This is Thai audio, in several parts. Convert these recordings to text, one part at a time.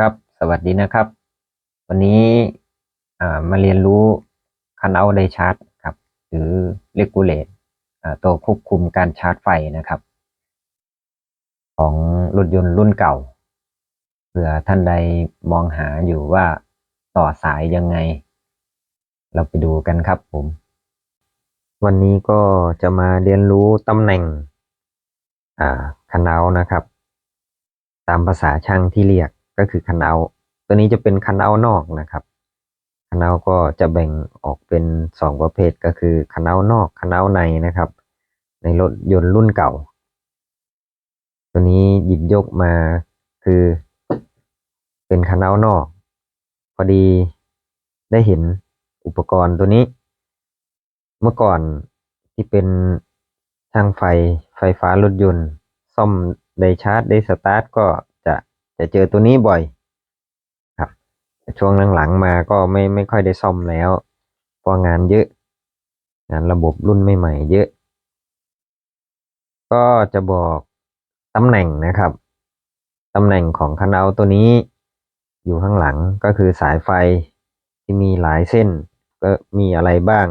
ครับ สวัสดีนะครับ วันนี้มาเรียนรู้คันเอาไดชาร์จครับ หรือเลกูเลตตัวควบคุมการชาร์จไฟนะครับ ของรถยนต์รุ่นเก่าเผื่อท่านใดมองหาอยู่ว่าต่อสายยังไง เราไปดูกันครับผม วันนี้ก็จะมาเรียนรู้ตำแหน่งคันเอานะครับ ตามภาษาช่างที่เรียก ก็คือคันเอาตัวนี้จะเป็นคันเอานอกนะครับคันเอาก็จะแบ่งออกเป็นสองประเภทก็คือคันเอานอกคันเอาในนะครับ ในรถยนต์รุ่นเก่า ตัวนี้หยิบยกมาคือ เป็นคันเอานอก พอดีได้เห็นอุปกรณ์ตัวนี้ เมื่อก่อนที่เป็นช่างไฟไฟฟ้ารถยนต์ ซ่อมได้ชาร์จได้สตาร์ทก็ จะเจอตัวนี้บ่อย ครับ ช่วงหลังๆมาก็ไม่ไม่ค่อยได้ซ่อมแล้วเพราะงานเยอะ งานระบบรุ่นใหม่ๆเยอะ ก็จะบอกตำแหน่งนะครับตำแหน่งของคันเอาตัวนี้ อยู่ข้างหลังก็คือสายไฟที่มีหลายเส้น ก็มีอะไรบ้าง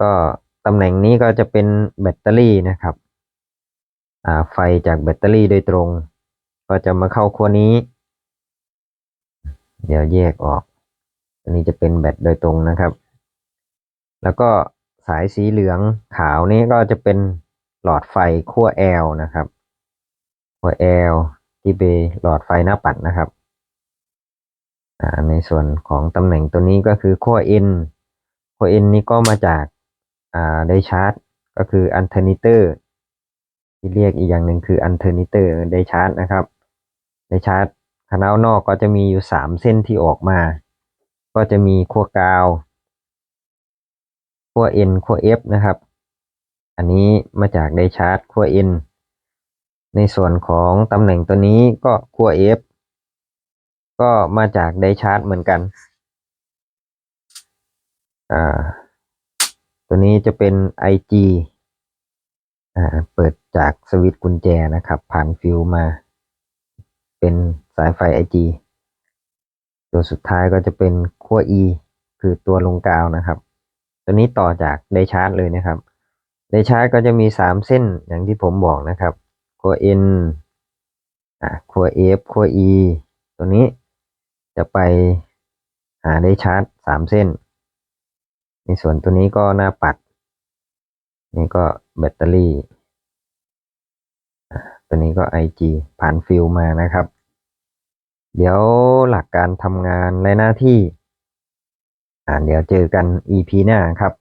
ก็ตำแหน่งนี้ก็จะเป็นแบตเตอรี่นะครับไฟจากแบตเตอรี่โดยตรง ก็จะมาเข้าขั้วนี้ เดี๋ยวแยกออกอันนี้จะเป็นแบตโดยตรงนะครับ แล้วก็สายสีเหลืองขาวนี้ก็จะเป็นหลอดไฟขั้ว L นะครับขั้ว L ที่เป็นหลอดไฟหน้าปัดนะครับในส่วนของตำแหน่งตัวนี้ก็คือขั้ว N ขั้ว N นี้ก็มาจากไดชาร์จ ก็คืออันเทอร์นิเตอร์ที่เรียกอีกอย่างหนึ่งคืออันเทอร์นิเตอร์ไดชาร์จนะครับ ไดชาร์จคานานอกก็จะมีอยู่สามเส้นที่ออกมา ก็จะมีขั้วกาวขั้ว N ขั้ว F นะครับ อันนี้มาจากไดชาร์จขั้ว N ในส่วนของตำแหน่งตัวนี้ก็ขั้ว F ก็มาจากไดชาร์จเหมือนกันอ่าตัวนี้จะเป็น IG อ่าเปิดจากสวิตช์กุญแจนะครับ ผ่านฟิวมา เป็นสายไฟ IG ตัวสุดท้ายก็จะเป็นขั้ว E คือตัวลงกาวนะครับ ตัวนี้ต่อจากไดชาร์จเลยนะครับไดชาร์จก็จะมีสามเส้นอย่างที่ผมบอกนะครับขั้ว N อ่าขั้ว F ขั้ว E ตัวนี้จะไปหาไดชาร์จสามเส้น ในส่วนตัวนี้ก็หน้าปัด นี่ก็แบตเตอรี่ ตัวนี้ก็ IG ผ่านฟิลมานะครับ เดี๋ยวหลักการทำงานและหน้าที่ อ่าเดี๋ยวเจอกัน EP หน้าครับ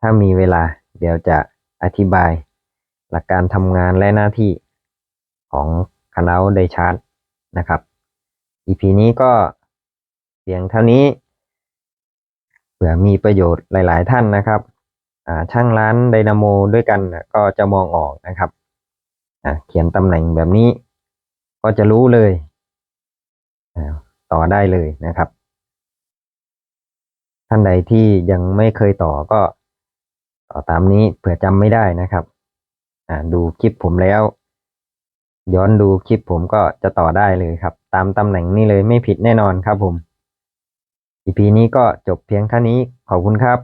ถ้ามีเวลาเดี๋ยวจะอธิบาย หลักการทำงานและหน้าที่ของคณะไดชาร์จนะครับ EP นี้ก็เพียงเท่านี้เผื่อมีประโยชน์หลาย ๆ ท่านนะครับ ช่างร้านไดนาโมด้วยกันก็จะมองออกนะครับ เขียนตำแหน่งแบบนี้ ก็จะรู้เลย ต่อได้เลยนะครับ ท่านใดที่ยังไม่เคยต่อก็ต่อตามนี้เผื่อจำไม่ได้นะครับดูคลิปผมแล้ว ย้อนดูคลิปผมก็จะต่อได้เลยครับ ตามตำแหน่งนี้เลยไม่ผิดแน่นอนครับผม EP นี้ก็จบเพียงเท่านี้ขอบคุณครับ